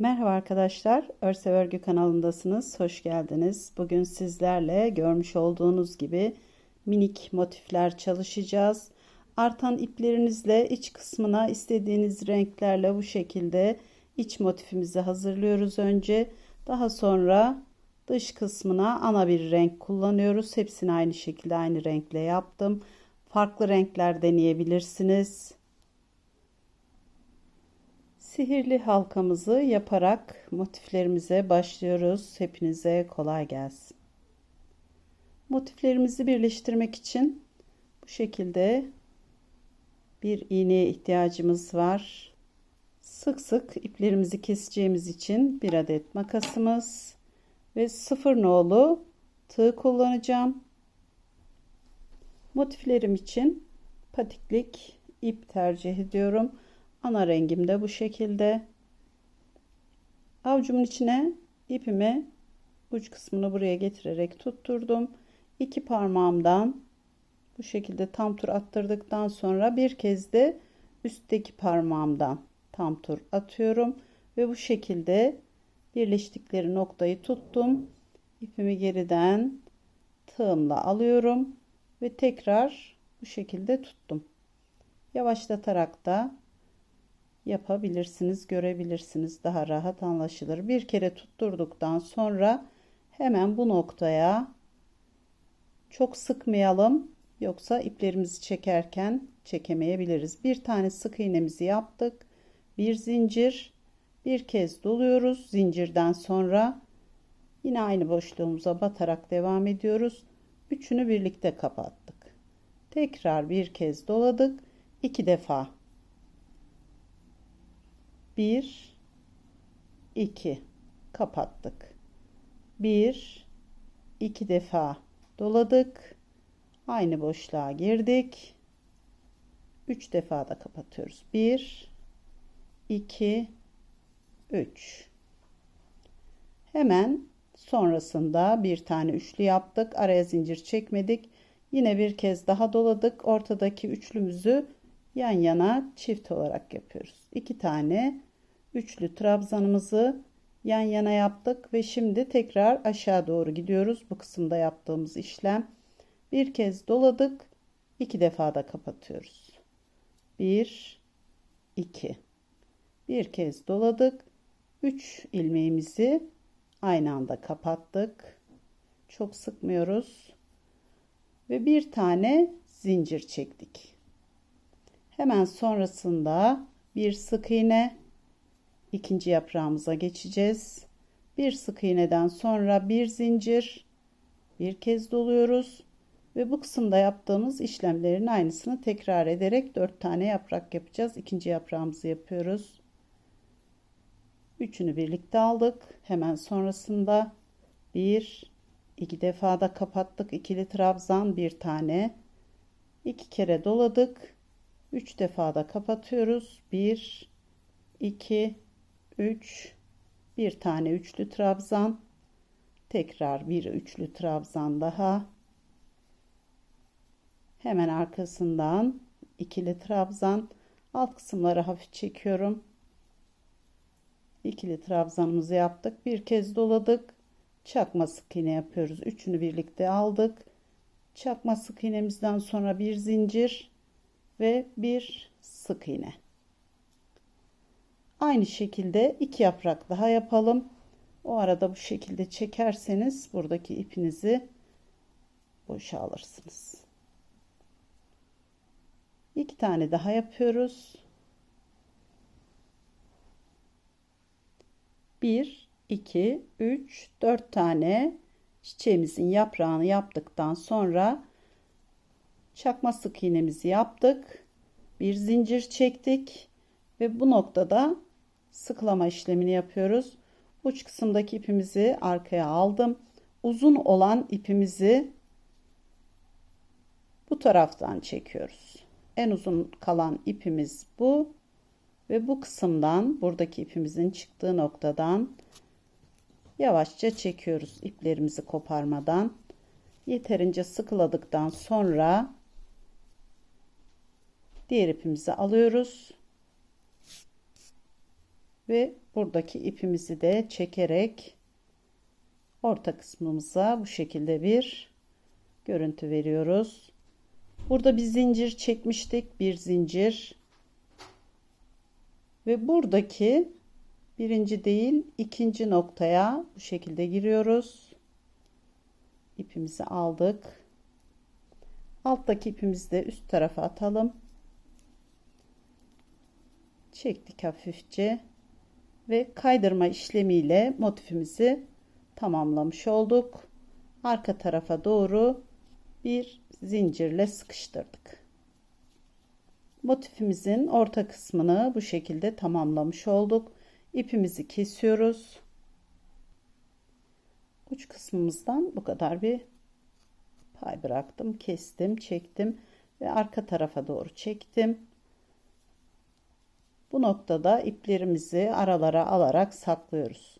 Merhaba arkadaşlar, Örsev Örgü kanalındasınız. Hoş geldiniz. Bugün sizlerle görmüş olduğunuz gibi minik motifler çalışacağız. Artan iplerinizle iç kısmına istediğiniz renklerle bu şekilde iç motifimizi hazırlıyoruz önce. Daha sonra dış kısmına ana bir renk kullanıyoruz. Hepsini aynı şekilde aynı renkle yaptım. Farklı renkler deneyebilirsiniz. Sihirli halkamızı yaparak motiflerimize başlıyoruz. Hepinize kolay gelsin. Motiflerimizi birleştirmek için bu şekilde bir iğneye ihtiyacımız var. Sık sık iplerimizi keseceğimiz için bir adet makasımız ve sıfır nolu tığ kullanacağım. Motiflerim için patiklik ip tercih ediyorum. Ana rengim de bu şekilde. Avcumun içine ipimi uç kısmını buraya getirerek tutturdum. İki parmağımdan bu şekilde tam tur attırdıktan sonra bir kez de üstteki parmağımdan tam tur atıyorum ve bu şekilde birleştikleri noktayı tuttum. İpimi geriden tığımla alıyorum ve tekrar bu şekilde tuttum. Yavaşlatarak da yapabilirsiniz, görebilirsiniz. Daha rahat anlaşılır. Bir kere tutturduktan sonra hemen bu noktaya çok sıkmayalım. Yoksa iplerimizi çekerken çekemeyebiliriz. Bir tane sık iğnemizi yaptık. Bir zincir. Bir kez doluyoruz. Zincirden sonra yine aynı boşluğumuza batarak devam ediyoruz. Üçünü birlikte kapattık. Tekrar bir kez doladık. iki defa 1 2 kapattık. 1 2 defa doladık. Aynı boşluğa girdik. 3 defa da kapatıyoruz. 1 2 3 Hemen sonrasında bir tane üçlü yaptık. Araya zincir çekmedik. Yine bir kez daha doladık. Ortadaki üçlümüzü yan yana çift olarak yapıyoruz. 2 tane üçlü trabzanımızı yan yana yaptık ve şimdi tekrar aşağı doğru gidiyoruz. Bu kısımda yaptığımız işlem. Bir kez doladık. iki defa da kapatıyoruz. 1 2 Bir kez doladık. 3 ilmeğimizi aynı anda kapattık. Çok sıkmıyoruz. Ve bir tane zincir çektik. Hemen sonrasında bir sık iğne ikinci yaprağımıza geçeceğiz. Bir sık iğneden sonra bir zincir bir kez doluyoruz ve bu kısımda yaptığımız işlemlerin aynısını tekrar ederek dört tane yaprak yapacağız. İkinci yaprağımızı yapıyoruz. Üçünü birlikte aldık. Hemen sonrasında bir iki defa da kapattık. ikili trabzan bir tane. iki kere doladık. Üç defa da kapatıyoruz. Bir, iki, 3 bir tane üçlü trabzan tekrar bir üçlü trabzan daha. Hemen arkasından ikili trabzan. Alt kısımları hafif çekiyorum. İkili trabzanımızı yaptık. Bir kez doladık. Çakma sık iğne yapıyoruz. Üçünü birlikte aldık. Çakma sık iğnemizden sonra bir zincir ve bir sık iğne Aynı şekilde iki yaprak daha yapalım. O arada bu şekilde çekerseniz buradaki ipinizi boşa alırsınız. İki tane daha yapıyoruz. Bir, iki, üç, dört tane çiçeğimizin yaprağını yaptıktan sonra çakma sık iğnemizi yaptık. Bir zincir çektik ve bu noktada sıklama işlemini yapıyoruz. Uç kısımdaki ipimizi arkaya aldım. Uzun olan ipimizi bu taraftan çekiyoruz. En uzun kalan ipimiz bu ve bu kısımdan buradaki ipimizin çıktığı noktadan yavaşça çekiyoruz iplerimizi koparmadan. Yeterince sıkıladıktan sonra diğer ipimizi alıyoruz ve buradaki ipimizi de çekerek orta kısmımıza bu şekilde bir görüntü veriyoruz. Burada bir zincir çekmiştik. Bir zincir. Ve buradaki birinci değil ikinci noktaya bu şekilde giriyoruz. İpimizi aldık. Alttaki ipimizi de üst tarafa atalım. Çektik hafifçe ve kaydırma işlemiyle motifimizi tamamlamış olduk. Arka tarafa doğru bir zincirle sıkıştırdık. Motifimizin orta kısmını bu şekilde tamamlamış olduk. İpimizi kesiyoruz. Uç kısmımızdan bu kadar bir pay bıraktım, kestim, çektim ve arka tarafa doğru çektim. Bu noktada iplerimizi aralara alarak saklıyoruz.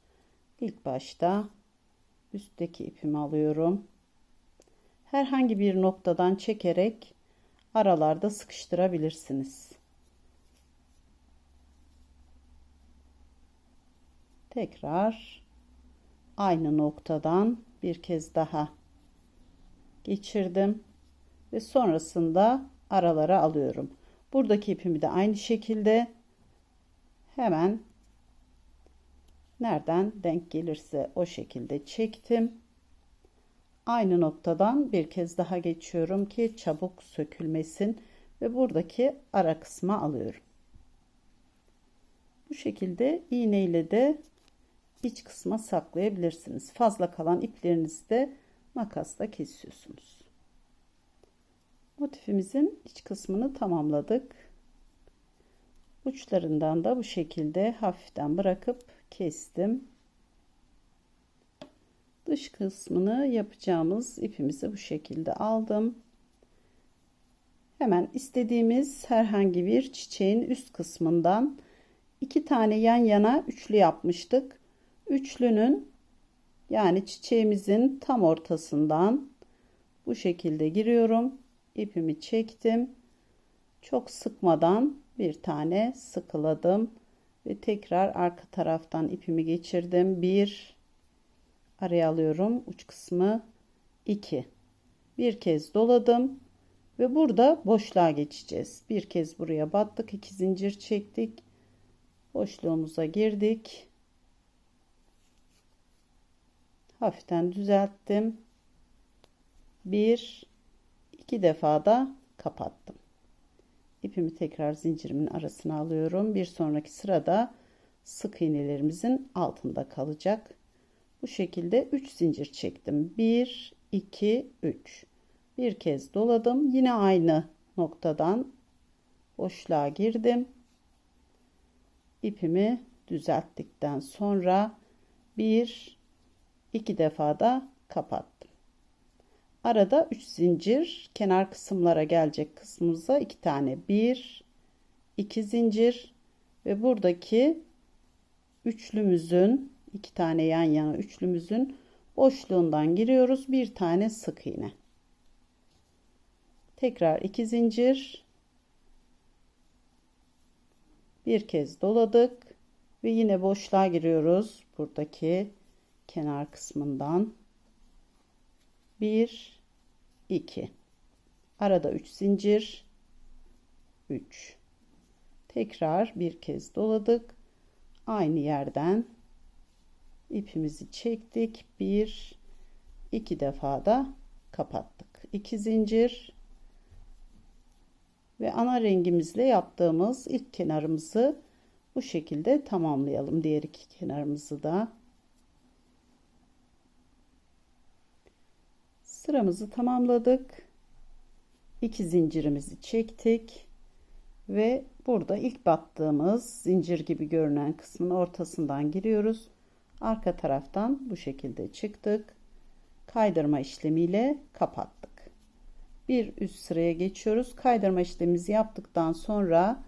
İlk başta üstteki ipimi alıyorum. Herhangi bir noktadan çekerek aralarda sıkıştırabilirsiniz. Tekrar aynı noktadan bir kez daha geçirdim ve sonrasında aralara alıyorum. Buradaki ipimi de aynı şekilde hemen nereden denk gelirse o şekilde çektim. Aynı noktadan bir kez daha geçiyorum ki çabuk sökülmesin ve buradaki ara kısma alıyorum. Bu şekilde iğne ile de iç kısma saklayabilirsiniz. Fazla kalan iplerinizi de makasla kesiyorsunuz. Motifimizin iç kısmını tamamladık. Uçlarından da bu şekilde hafiften bırakıp kestim. Dış kısmını yapacağımız ipimizi bu şekilde aldım. Hemen istediğimiz herhangi bir çiçeğin üst kısmından iki tane yan yana üçlü yapmıştık. Üçlünün yani çiçeğimizin tam ortasından bu şekilde giriyorum. İpimi çektim. Çok sıkmadan bir tane sıkıladım ve tekrar arka taraftan ipimi geçirdim. Bir araya alıyorum uç kısmı. 2 bir kez doladım ve burada boşluğa geçeceğiz. Bir kez buraya battık iki zincir çektik. Boşluğumuza girdik. Hafiften düzelttim. Bir iki defa da kapattım ipimi tekrar zincirimin arasına alıyorum. Bir sonraki sırada sık iğnelerimizin altında kalacak. Bu şekilde 3 zincir çektim. 1 2 3 bir kez doladım. Yine aynı noktadan boşluğa girdim. İpimi düzelttikten sonra bir iki defa da kapattım arada 3 zincir kenar kısımlara gelecek kısmımıza iki tane 1 2 zincir ve buradaki üçlümüzün iki tane yan yana üçlümüzün boşluğundan giriyoruz. Bir tane sık iğne. Tekrar iki zincir. Bir kez doladık ve yine boşluğa giriyoruz. Buradaki kenar kısmından 1 2 arada 3 zincir. 3 tekrar bir kez doladık. Aynı yerden ipimizi çektik. Bir iki defa da kapattık. İki zincir. Ve ana rengimizle yaptığımız ilk kenarımızı bu şekilde tamamlayalım. Diğer iki kenarımızı da sıramızı tamamladık. İki zincirimizi çektik. Ve burada ilk battığımız zincir gibi görünen kısmın ortasından giriyoruz. Arka taraftan bu şekilde çıktık. Kaydırma işlemiyle kapattık. Bir üst sıraya geçiyoruz. Kaydırma işlemimizi yaptıktan sonra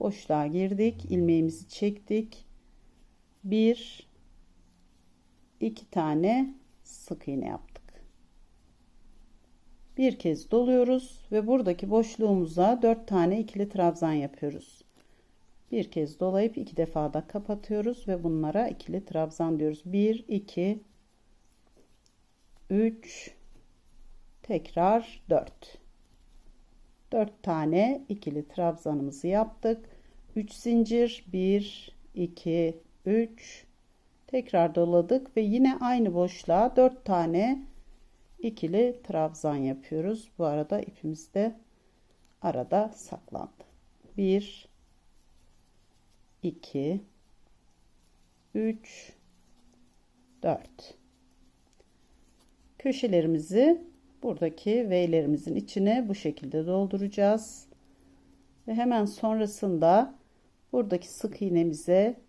boşluğa girdik. İlmeğimizi çektik. Bir iki tane sık iğne yaptık bir kez doluyoruz ve buradaki boşluğumuza dört tane ikili trabzan yapıyoruz Bir kez dolayıp iki defa da kapatıyoruz ve bunlara ikili trabzan diyoruz. 1 2 3 tekrar 4. 4 tane ikili trabzanımızı yaptık. 3 zincir 1 2 3 tekrar doladık ve yine aynı boşluğa 4 tane ikili trabzan yapıyoruz. Bu arada ipimiz de arada saklandı. 1 2 3 4 köşelerimizi buradaki V'lerimizin içine bu şekilde dolduracağız. Ve hemen sonrasında buradaki sık iğnemize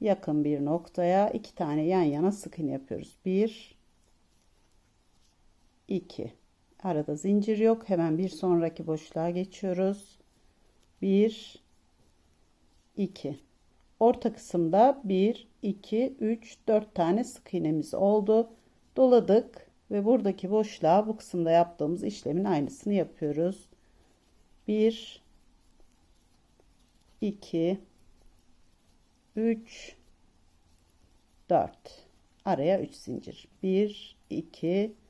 yakın bir noktaya iki tane yan yana sık iğne yapıyoruz. 1 2 arada zincir yok. Hemen bir sonraki boşluğa geçiyoruz. 1 2 orta kısımda 1 2 3 4 tane sık iğnemiz oldu. Doladık ve buradaki boşluğa bu kısımda yaptığımız işlemin aynısını yapıyoruz. 1 2 3 4 araya 3 zincir 1 2 3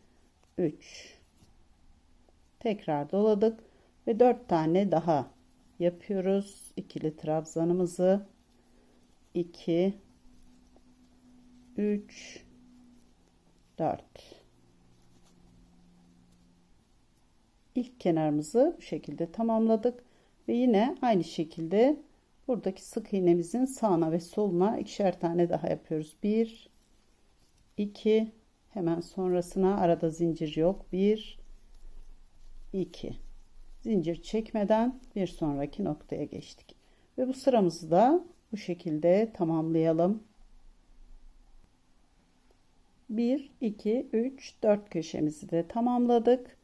tekrar doladık ve 4 tane daha yapıyoruz. İkili trabzanımızı. 2 3 4 ilk kenarımızı bu şekilde tamamladık ve yine aynı şekilde buradaki sık iğnemizin sağına ve soluna ikişer tane daha yapıyoruz. 1 2 hemen sonrasına arada zincir yok. 1 2 zincir çekmeden bir sonraki noktaya geçtik. Ve bu sıramızı da bu şekilde tamamlayalım. 1 2 3 4 köşemizi de tamamladık.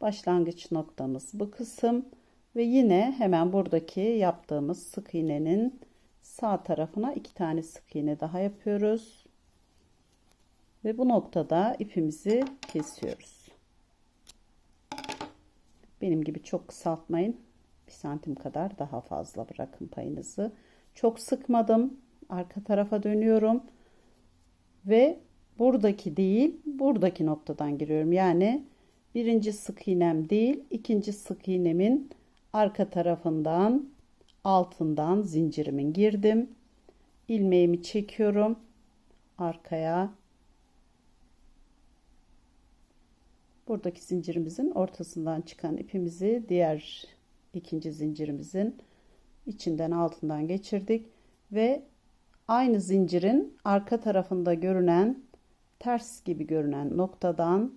Başlangıç noktamız bu kısım. Ve yine hemen buradaki yaptığımız sık iğnenin sağ tarafına iki tane sık iğne daha yapıyoruz ve bu noktada ipimizi kesiyoruz. Benim gibi çok kısaltmayın. Bir santim kadar daha fazla bırakın payınızı. Çok sıkmadım. Arka tarafa dönüyorum. Ve buradaki değil buradaki noktadan giriyorum. Yani birinci sık iğnem değil ikinci sık iğnemin arka tarafından altından zincirimin girdim. İlmeğimi çekiyorum. Arkaya buradaki zincirimizin ortasından çıkan ipimizi diğer ikinci zincirimizin içinden altından geçirdik ve aynı zincirin arka tarafında görünen ters gibi görünen noktadan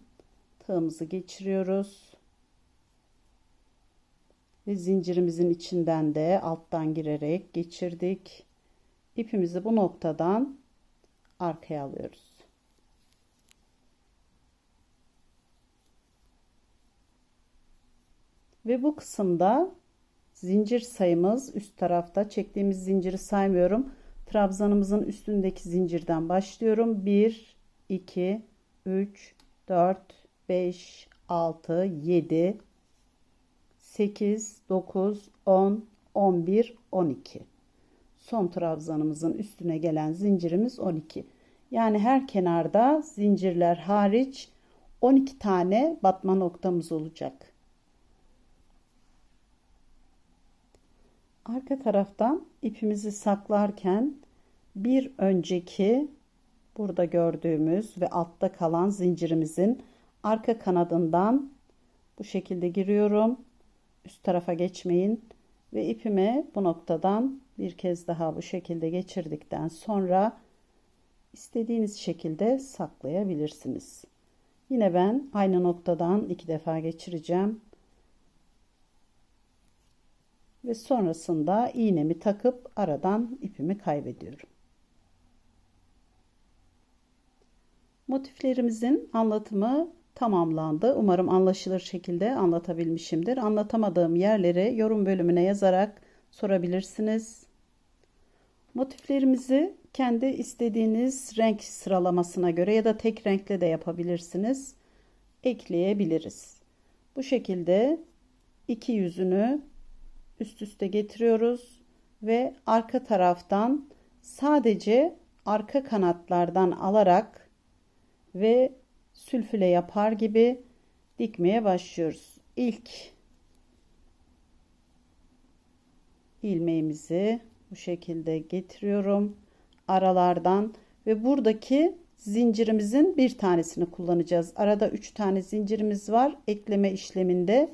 tığımızı geçiriyoruz. Ve zincirimizin içinden de alttan girerek geçirdik. İpimizi bu noktadan arkaya alıyoruz. Ve bu kısımda zincir sayımız üst tarafta çektiğimiz zinciri saymıyorum. Trabzanımızın üstündeki zincirden başlıyorum. 1 2 3 4 5, 6, 7, 8, 9, 10, 11, 12. Son trabzanımızın üstüne gelen zincirimiz 12. Yani her kenarda zincirler hariç 12 tane batma noktamız olacak. Arka taraftan ipimizi saklarken bir önceki burada gördüğümüz ve altta kalan zincirimizin arka kanadından bu şekilde giriyorum. Üst tarafa geçmeyin ve ipimi bu noktadan bir kez daha bu şekilde geçirdikten sonra istediğiniz şekilde saklayabilirsiniz. Yine ben aynı noktadan iki defa geçireceğim. Ve sonrasında iğnemi takıp aradan ipimi kaybediyorum. Motiflerimizin anlatımı tamamlandı. Umarım anlaşılır şekilde anlatabilmişimdir. Anlatamadığım yerleri yorum bölümüne yazarak sorabilirsiniz. Motiflerimizi kendi istediğiniz renk sıralamasına göre ya da tek renkle de yapabilirsiniz. Ekleyebiliriz. Bu şekilde iki yüzünü üst üste getiriyoruz ve arka taraftan sadece arka kanatlardan alarak ve sülfüle yapar gibi dikmeye başlıyoruz. İlk ilmeğimizi bu şekilde getiriyorum aralardan ve buradaki zincirimizin bir tanesini kullanacağız. Arada 3 tane zincirimiz var. Ekleme işleminde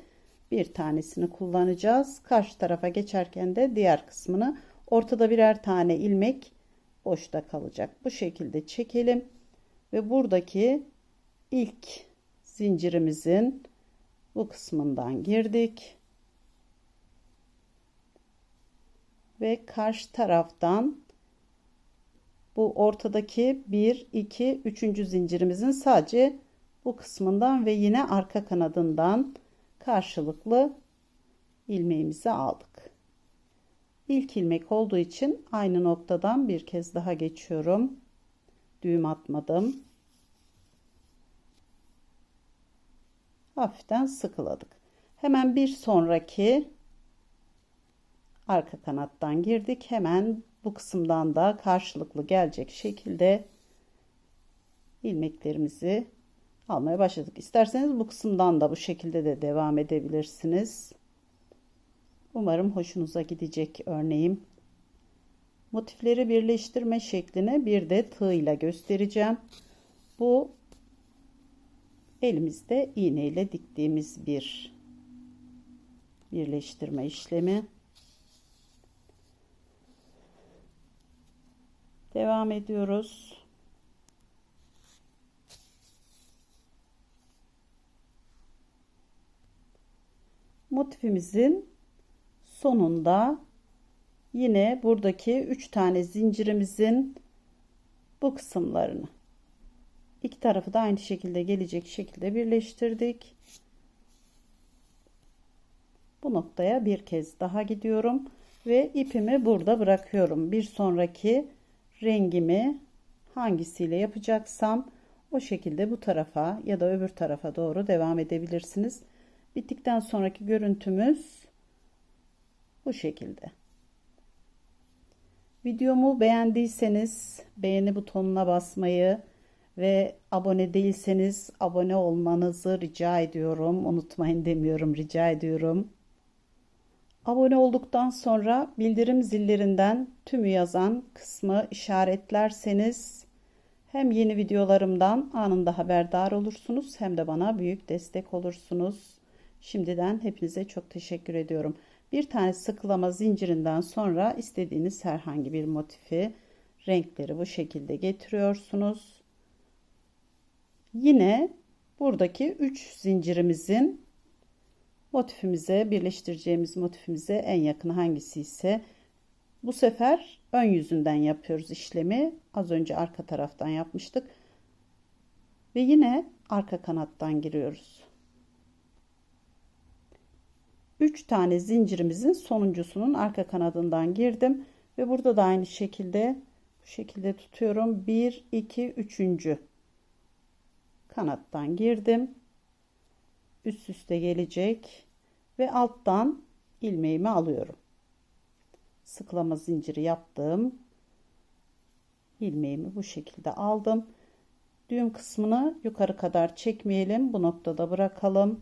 bir tanesini kullanacağız. Karşı tarafa geçerken de diğer kısmını ortada birer tane ilmek boşta kalacak. Bu şekilde çekelim ve buradaki ilk zincirimizin bu kısmından girdik. Ve karşı taraftan bu ortadaki 1, 2, 3. zincirimizin sadece bu kısmından ve yine arka kanadından karşılıklı ilmeğimizi aldık. İlk ilmek olduğu için aynı noktadan bir kez daha geçiyorum. Düğüm atmadım. Hafiften sıkıladık. Hemen bir sonraki arka kanattan girdik. Hemen bu kısımdan da karşılıklı gelecek şekilde ilmeklerimizi almaya başladık. İsterseniz bu kısımdan da bu şekilde de devam edebilirsiniz. Umarım hoşunuza gidecek örneğim. Motifleri birleştirme şeklini bir de tığ ile göstereceğim. Bu elimizde iğne ile diktiğimiz bir birleştirme işlemi. Devam ediyoruz. Motifimizin sonunda yine buradaki 3 tane zincirimizin bu kısımlarını iki tarafı da aynı şekilde gelecek şekilde birleştirdik. Bu noktaya bir kez daha gidiyorum ve ipimi burada bırakıyorum. Bir sonraki rengimi hangisiyle yapacaksam o şekilde bu tarafa ya da öbür tarafa doğru devam edebilirsiniz. Bittikten sonraki görüntümüz bu şekilde. Videomu beğendiyseniz beğeni butonuna basmayı ve abone değilseniz abone olmanızı rica ediyorum. Unutmayın demiyorum, rica ediyorum. Abone olduktan sonra bildirim zillerinden tümü yazan kısmı işaretlerseniz hem yeni videolarımdan anında haberdar olursunuz hem de bana büyük destek olursunuz. Şimdiden hepinize çok teşekkür ediyorum. Bir tane sıkılama zincirinden sonra istediğiniz herhangi bir motifi, renkleri bu şekilde getiriyorsunuz. Yine buradaki 3 zincirimizin motifimize birleştireceğimiz motifimize en yakın hangisi ise bu sefer ön yüzünden yapıyoruz işlemi. Az önce arka taraftan yapmıştık. Ve yine arka kanattan giriyoruz. 3 tane zincirimizin sonuncusunun arka kanadından girdim ve burada da aynı şekilde bu şekilde tutuyorum. 1 2 3. kanattan girdim. Üst üste gelecek ve alttan ilmeğimi alıyorum. Sıklama zinciri yaptım. ilmeğimi bu şekilde aldım. Düğüm kısmını yukarı kadar çekmeyelim. Bu noktada bırakalım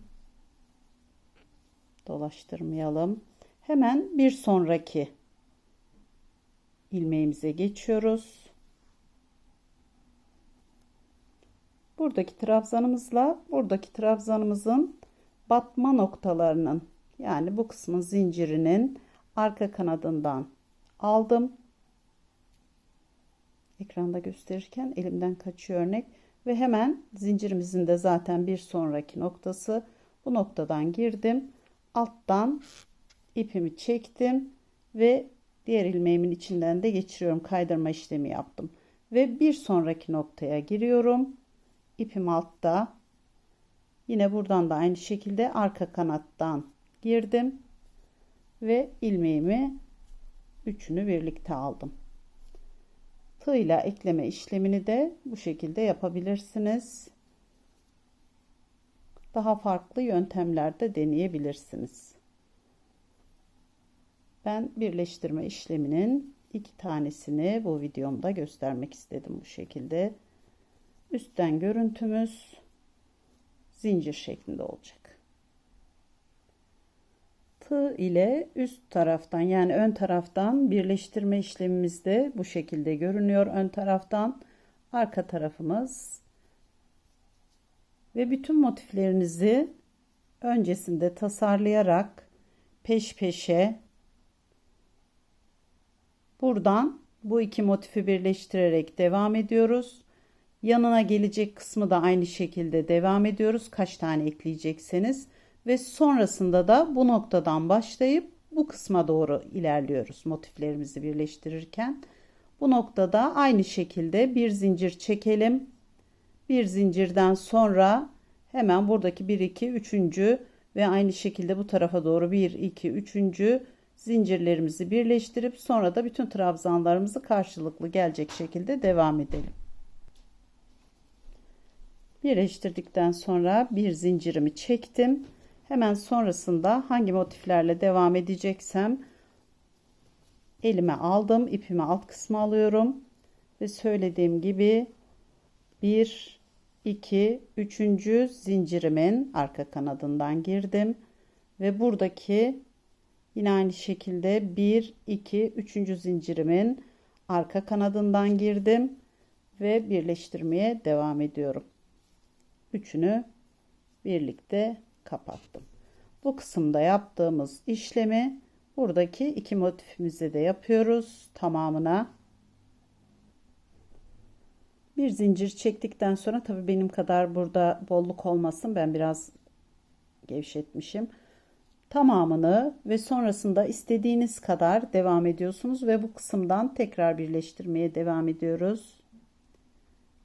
dolaştırmayalım. Hemen bir sonraki ilmeğimize geçiyoruz. Buradaki trabzanımızla buradaki trabzanımızın batma noktalarının yani bu kısmın zincirinin arka kanadından aldım. Ekranda gösterirken elimden kaçıyor örnek ve hemen zincirimizin de zaten bir sonraki noktası bu noktadan girdim alttan ipimi çektim ve diğer ilmeğimin içinden de geçiriyorum. Kaydırma işlemi yaptım. Ve bir sonraki noktaya giriyorum. İpim altta. Yine buradan da aynı şekilde arka kanattan girdim ve ilmeğimi üçünü birlikte aldım. Tığ ile ekleme işlemini de bu şekilde yapabilirsiniz daha farklı yöntemlerde deneyebilirsiniz. Ben birleştirme işleminin iki tanesini bu videomda göstermek istedim bu şekilde. Üstten görüntümüz zincir şeklinde olacak. Tığ ile üst taraftan yani ön taraftan birleştirme işlemimizde bu şekilde görünüyor. Ön taraftan arka tarafımız ve bütün motiflerinizi öncesinde tasarlayarak peş peşe buradan bu iki motifi birleştirerek devam ediyoruz. Yanına gelecek kısmı da aynı şekilde devam ediyoruz. Kaç tane ekleyecekseniz ve sonrasında da bu noktadan başlayıp bu kısma doğru ilerliyoruz motiflerimizi birleştirirken. Bu noktada aynı şekilde bir zincir çekelim. Bir zincirden sonra hemen buradaki 1 2 3. ve aynı şekilde bu tarafa doğru 1 2 3. zincirlerimizi birleştirip sonra da bütün trabzanlarımızı karşılıklı gelecek şekilde devam edelim. Birleştirdikten sonra bir zincirimi çektim. Hemen sonrasında hangi motiflerle devam edeceksem elime aldım. ipimi alt kısmı alıyorum. Ve söylediğim gibi bir 2 3. zincirimin arka kanadından girdim ve buradaki yine aynı şekilde 1 2 3. zincirimin arka kanadından girdim ve birleştirmeye devam ediyorum. Üçünü birlikte kapattım. Bu kısımda yaptığımız işlemi buradaki iki motifimizi de yapıyoruz tamamına bir zincir çektikten sonra tabii benim kadar burada bolluk olmasın ben biraz gevşetmişim. Tamamını ve sonrasında istediğiniz kadar devam ediyorsunuz ve bu kısımdan tekrar birleştirmeye devam ediyoruz.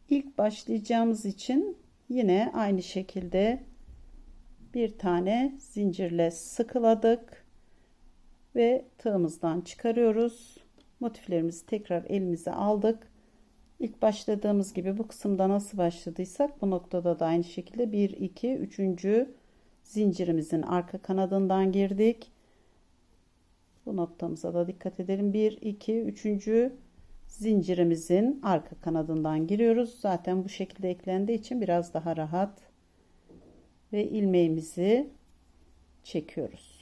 İlk başlayacağımız için yine aynı şekilde bir tane zincirle sıkıladık ve tığımızdan çıkarıyoruz. Motiflerimizi tekrar elimize aldık İlk başladığımız gibi bu kısımda nasıl başladıysak bu noktada da aynı şekilde 1 2 3. zincirimizin arka kanadından girdik. Bu noktamıza da dikkat edelim. 1 2 3. zincirimizin arka kanadından giriyoruz. Zaten bu şekilde eklendiği için biraz daha rahat ve ilmeğimizi çekiyoruz.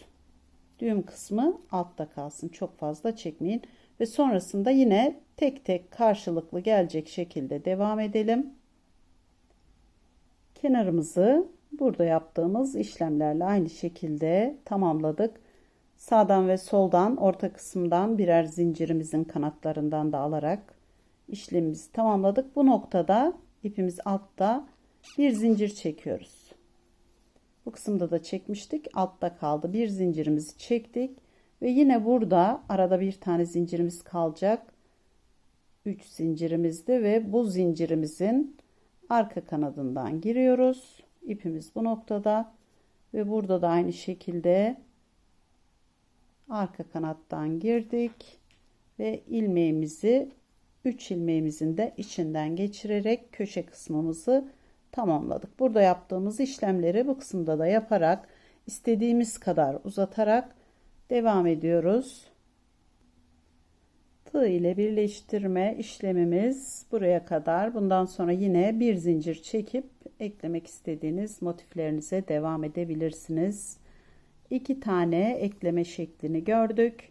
Düğüm kısmı altta kalsın. Çok fazla çekmeyin ve sonrasında yine tek tek karşılıklı gelecek şekilde devam edelim. Kenarımızı burada yaptığımız işlemlerle aynı şekilde tamamladık. Sağdan ve soldan orta kısımdan birer zincirimizin kanatlarından da alarak işlemimizi tamamladık. Bu noktada ipimiz altta bir zincir çekiyoruz. Bu kısımda da çekmiştik. Altta kaldı. Bir zincirimizi çektik. Ve yine burada arada bir tane zincirimiz kalacak. 3 zincirimizde ve bu zincirimizin arka kanadından giriyoruz. İpimiz bu noktada ve burada da aynı şekilde arka kanattan girdik ve ilmeğimizi 3 ilmeğimizin de içinden geçirerek köşe kısmımızı tamamladık. Burada yaptığımız işlemleri bu kısımda da yaparak istediğimiz kadar uzatarak devam ediyoruz. Tığ ile birleştirme işlemimiz buraya kadar. Bundan sonra yine bir zincir çekip eklemek istediğiniz motiflerinize devam edebilirsiniz. İki tane ekleme şeklini gördük.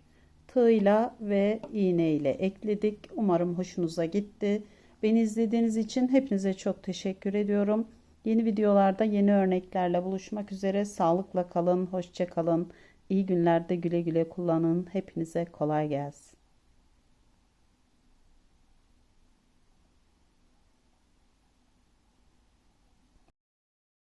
Tığla ve iğne ile ekledik. Umarım hoşunuza gitti. Beni izlediğiniz için hepinize çok teşekkür ediyorum. Yeni videolarda yeni örneklerle buluşmak üzere. Sağlıkla kalın, hoşça kalın. İyi günlerde güle güle kullanın. Hepinize kolay gelsin.